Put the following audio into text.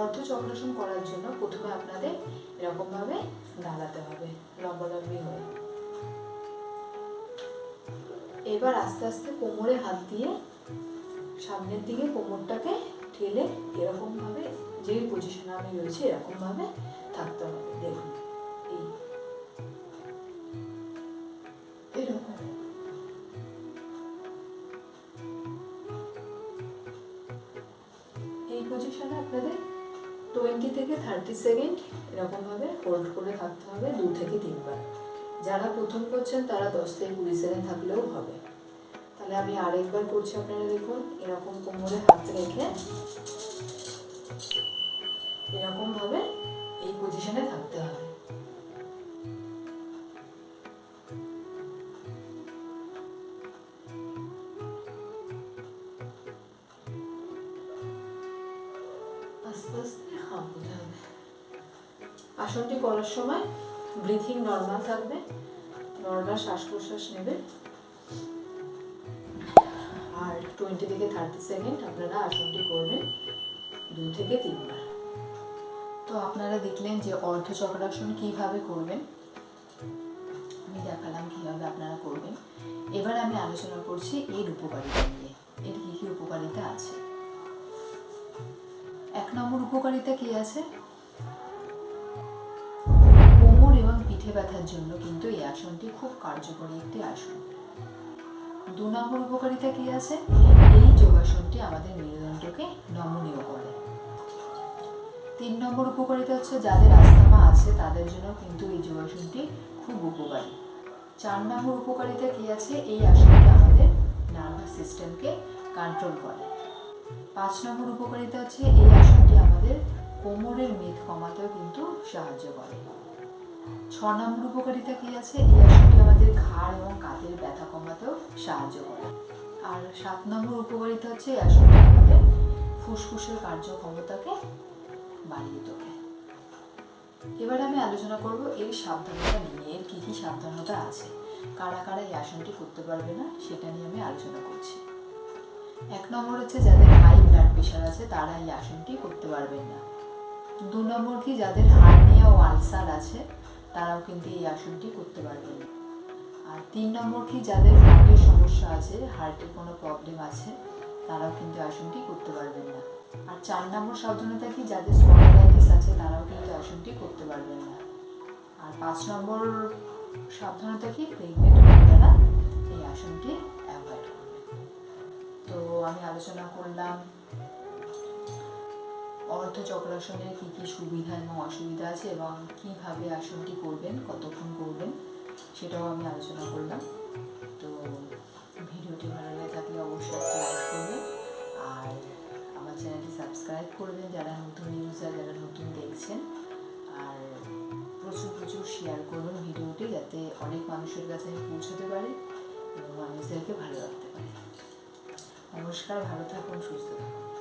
অর্ধ চক্রাসন করার জন্য প্রথমে আপনাদের এরকমভাবে দাঁড়াতে হবে, লম্বালম্বি হয়ে। এবার আস্তে আস্তে কোমরে হাত দিয়ে সামনের দিকে কোমরটাকে ঠেলে এরকমভাবে যে পজিশনে আমি রয়েছি, এরকমভাবে থাকতে হবে। দেখুন, এই। এরকম। এই পজিশনে আপনাদের টোয়েন্টি থেকে থার্টি সেকেন্ড এরকমভাবে হোল্ড করে থাকতে হবে দু থেকে তিনবার। যারা প্রথম করছেন তারা দশ থেকে কুড়ি সেকেন্ড থাকলেও হবে। তাহলে আমি আরেকবার করছি আপনারা দেখুন, এরকম কোমরে হাত রেখে আস্তে আস্তে হাঁপতে হবে। আসনটি করার সময় ব্রিথিং নর্মাল থাকবে নর্মাল শ্বাস প্রশ্বাস নেবে। আর টোয়েন্টি থেকে থার্টি সেকেন্ড আপনারা আসনটি করবেন দু থেকে তিনবার। তো আপনারা দেখলেন যে অর্ধ চক্রাসন কীভাবে করবেন? আমি দেখালাম কীভাবে আপনারা করবেন। এবার আমি আলোচনা করছি এর উপকারিতা নিয়ে। এর কী কী উপকারিতা আছে? এক নম্বর উপকারিতা কি আছে? কোমর এবং পিঠে ব্যথার জন্য কিন্তু এই আসনটি খুব কার্যকরী একটি আসন। দু নম্বর উপকারিতা কি আছে? এই যোগাসনটি আমাদের মেরুদণ্ডকে নমনীয় করে। তিন নম্বর উপকারিতা হচ্ছে যাদের আস্থামা আছে তাদের জন্য কিন্তু এই যোগাসনটি খুব উপকারী। চার নম্বর উপকারিতা কি আছে? এই আসনটি আমাদের নার্ভাস সিস্টেমকে কন্ট্রোল করে। পাঁচ নম্বর উপকারিতা হচ্ছে এই আসনটি আমাদের কোমরের মেদ কমাতেও কিন্তু সাহায্য করে। ছ নম্বর উপকারিতা কি আছে? এই আসনটি আমাদের ঘাড় এবং কাঁধের ব্যথা কমাতেও সাহায্য করে। আর সাত নম্বর উপকারিতা হচ্ছে এই আসনটি আমাদের ফুসফুসের কার্যক্ষমতাকে বাড়িয়ে তোলে। এবার আমি আলোচনা করব এর সাবধানতা নিয়ে, এর কী কী সাবধানতা আছে? কারা কারা এই আসনটি করতে পারবে না, সেটা নিয়ে আমি আলোচনা করছি। এক নম্বর হচ্ছে যাদের হাই ব্লাড প্রেশার আছে, তারা এই আসনটি করতে পারবেন না। দু নম্বর কি, যাদের হার্নিয়া ও আলসার আছে, তারাও কিন্তু এই আসনটি করতে পারবেন না। আর তিন নম্বর কি, যাদের হার্টের সমস্যা আছে হার্টের কোনো প্রবলেম আছে, তারাও কিন্তু আসনটি করতে পারবেন না। আর চার নম্বর সাবধানতা কি, যাদের স্পন্ডালাইটিস আছে, তারাও কিন্তু আসনটি করতে পারবেন না। আর পাঁচ নম্বর সাবধানতা কি প্রেগনেন্ট মহিলারা এই আসনটি তো আমি আলোচনা করলাম অর্ধ চক্রাসনের কী কী সুবিধা এবং অসুবিধা আছে এবং কীভাবে আসনটি করবেন, কতক্ষণ করবেন, সেটাও আমি আলোচনা করলাম। তো ভিডিওটি ভালো লাগে থাকলে অবশ্যই লাইক করবেন আর আমার চ্যানেলটি সাবস্ক্রাইব করবেন যারা নতুন ইউজার যারা নতুন দেখছেন। আর প্রচুর প্রচুর শেয়ার করবেন ভিডিওটি যাতে অনেক মানুষের কাছে পৌঁছতে পারি। এবং মানুষদেরকে ভালো রাখতে পারি নমস্কার ভালো থাকুন সুস্থ থাকুন